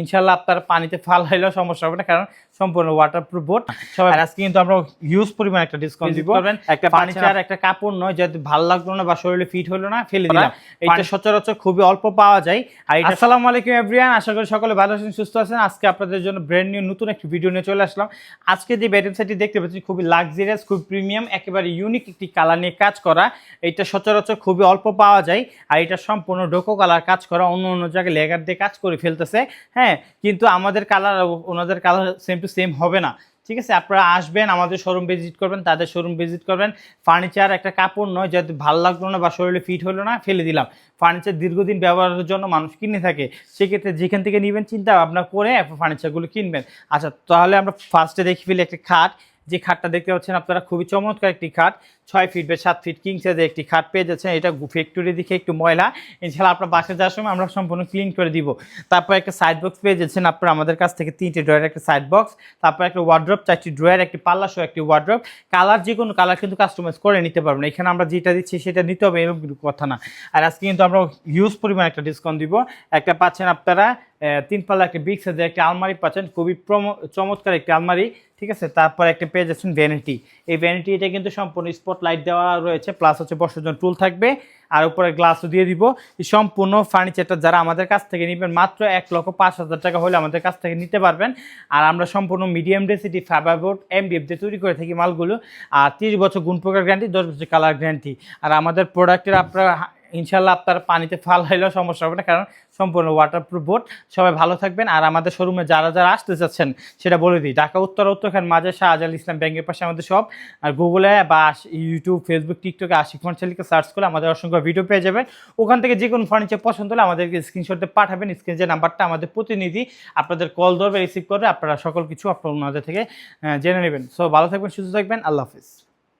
ইনশাল্লাহ আপনার পানিতে ফাল হইলেও সমস্যা হবে না কারণ সম্পূর্ণ ওয়াটারপ্রুফ বোর্ড সবাই আজকে কিন্তু আমরা হিউজ পরিমাণ একটা ডিসকাউন্ট দিব। একটা ফার্নিচার একটা কাপড় নয় যদি ভালো লাগল না বা শরীরে ফিট হলো না ফেলে দিলাম। এটা সচরাচর খুবই অল্প পাওয়া যায়। আর আসসালামু আলাইকুম এভরিয়ান আশা করি সকলে ভালো আছেন সুস্থ আছেন। আজকে আপনাদের জন্য ব্র্যান্ড নিউ নতুন একটি ভিডিও নিয়ে চলে আসলাম। আজকে যে বেডরুম সেটটি দেখতে পাচ্ছি খুবই লাক্সারিয়াস খুব প্রিমিয়াম একেবারে ইউনিক একটি কালার নিয়ে কাজ করা। এটা সচরাচর খুবই অল্প পাওয়া যায়। আর এটা সম্পূর্ণ ডোকো কালার কাজ করা অন্য অন্য জায়গায় লেগার দিয়ে কাজ করে ফেলতেছে। হ্যাঁ কিন্তু আমাদের কালার ওনাদের কালার সেম টু সেম হবে না। ঠিক আছে? আপনারা আসবেন, আমাদের শোরুম ভিজিট করবেন, তাদের শোরুম ভিজিট করবেন। ফার্নিচার একটা কাপড় নয় যাতে ভালো লাগল না বা শরীরে ফিট হলো না, ফেলে দিলাম। ফার্নিচার দীর্ঘদিন ব্যবহারের জন্য মানুষ কিনে থাকে। সেক্ষেত্রে যেখান থেকে নেবেন, চিন্তা ভাবনা করে ফার্নিচারগুলো কিনবেন। আচ্ছা তাহলে আমরা ফার্স্টে দেখি ফেলি একটা খাট। যে খাটটা দেখতে পাচ্ছেন আপনারা, খুবই চমৎকার একটি খাট। ছয় ফিট বা সাত ফিট কিং সাইজের একটি খাট পেয়ে যাচ্ছেন। এটা ফ্যাক্টরি দিকে একটু ময়লা। এছাড়া আপনার বাসায় যাওয়ার সময় আমরা সম্পূর্ণ ক্লিন করে দিব। তারপর একটা সাইড বক্স পেয়ে যাচ্ছেন আপনারা আমাদের কাছ থেকে তিনটি ড্রয়ার একটা সাইড বক্স তারপর একটা ওয়ার্ড্রপ চারটি ড্রয়ার একটি পাল্লা সহ একটি ওয়ার্ড্রপ কালার যে কোনো কালার কিন্তু কাস্টমাইজ করে নিতে পারবেন। এখানে আমরা যেটা দিচ্ছি সেটা নিতে হবে, এরকম কথা না। আর আজকে কিন্তু আমরা হিউজ পরিমাণ একটা ডিসকাউন্ট দিব। একটা পাচ্ছেন আপনারা তিন পাল্লা একটা বিগ সাইজের একটা আলমারি পাচ্ছেন, খুবই চমৎকার একটি আলমারি, ঠিক আছে? তারপর একটা পেয়ে যাচ্ছেন ভ্যানিটি এই ভ্যানিটি এটা কিন্তু সম্পূর্ণ স্পট লাইট দেওয়া রয়েছে প্লাস হচ্ছে বসার জন্য টুল থাকবে, আর উপরে গ্লাসও দিয়ে দিব। সম্পূর্ণ ফার্নিচারটা যারা আমাদের কাছ থেকে নেবেন, মাত্র এক লক্ষ পাঁচ হাজার টাকা হলে আমাদের কাছ থেকে নিতে পারবেন। আর আমরা সম্পূর্ণ medium density fibre board MDF দিয়ে তৈরি করে থাকি মালগুলো। আর তিরিশ বছর গুণ প্রকার গ্যারান্টি দশ বছর কালার গ্যারান্টি আর আমাদের প্রোডাক্টের আপনারা ইনশাল্লাহ আপনার পানিতে ফাল হইলেও সমস্যা হবে না, কারণ সম্পূর্ণ ওয়াটারপ্রুফ বোর্ড সবাই ভালো থাকবেন, আর আমাদের শোরুমে যারা যারা আসতে চাচ্ছেন, সেটা বলে দিই। ঢাকা, উত্তর, উত্তরখান, মাঝে শাহজাল ইসলাম ব্যাংকের পাশে আমাদের সব আর গুগলে বা ইউটিউব ফেসবুক টিকটকে আশিক ফার্নিচারকে সার্চ করে আমাদের অসংখ্য ভিডিও পেয়ে যাবেন। ওখান থেকে যে কোনো ফার্নিচার পছন্দ হলে আমাদেরকে স্ক্রিনশটে পাঠাবেন স্ক্রিন যে নাম্বারটা আমাদের প্রতিনিধি আপনাদের কল ধরবে রিসিভ করবে, আপনারা সকল কিছু আপনার ওনাদের থেকে জেনে নেবেন। সো ভালো থাকবেন, সুস্থ থাকবেন, আল্লাহ হাফিজ।